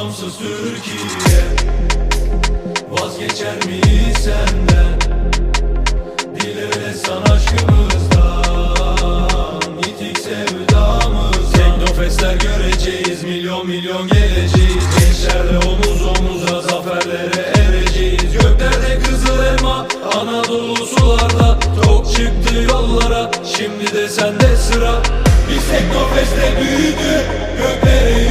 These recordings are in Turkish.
Türkiye. Vazgeçer miyiz senden? Dile san aşkımızdan. Yitik sevdamız Teknofestler göreceğiz Milyon milyon geleceğiz. Gençlerle omuz omuza Zaferlere ereceğiz. Göklerde kızıl elma Anadolu sularda. Tok çıktı yollara Şimdi de sende sıra. Biz Teknofest'te büyüdük Göklere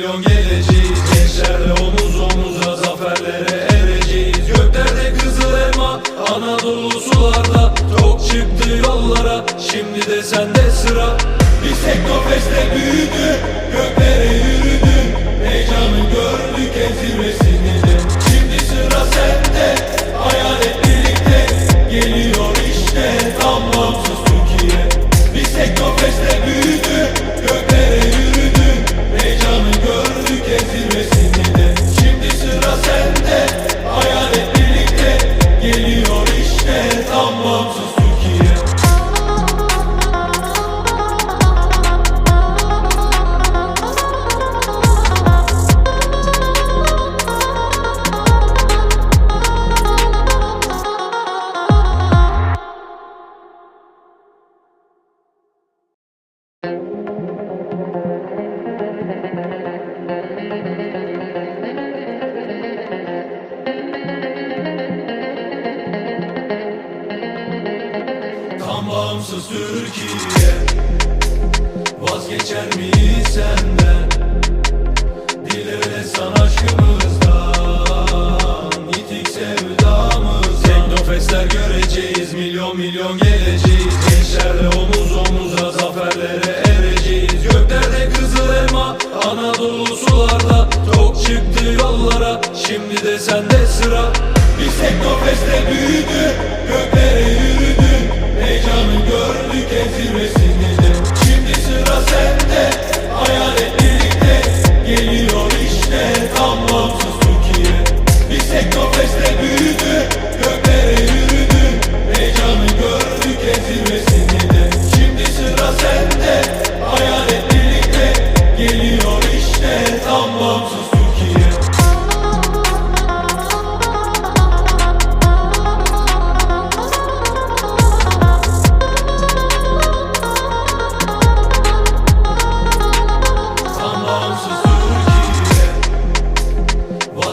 Milyon geleceğiz. Gençlerle omuz omuza Zaferlere ereceğiz. Göklerde kızıl elma Anadolu sularda. Tok çıktı yollara Şimdi de sende sıra. Biz Teknofest'te büyüdük Göklere yürüdük. Heyecanı gördük en bağımsız Türkiye. Vazgeçer miyiz senden? Dil öyle san aşkımızdan. Yitik sevdamız Teknofestler göreceğiz. Milyon milyon geleceğiz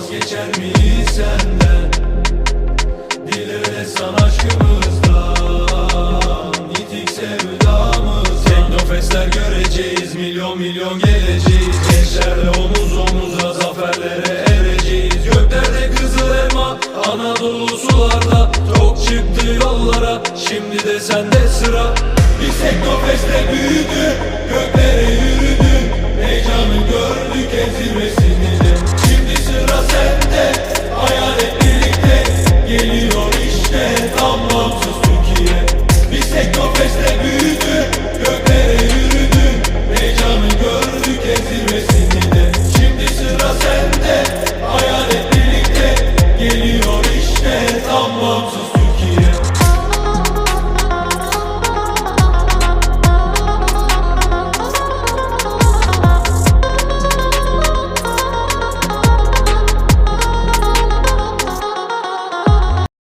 Vazgeçer miyiz senden? Dil öyle san aşkımızdan. Yitik sevdamız Teknofestler göreceğiz. Milyon milyon geleceğiz. Gençlerle omuz omuza Zaferlere ereceğiz. Göklerde kızıl elma Anadolu sularda. Tok çıktı yollara Şimdi de sende sıra. Biz Teknofest'te büyüdük Göklere yürüdük. Heyecanı gördük en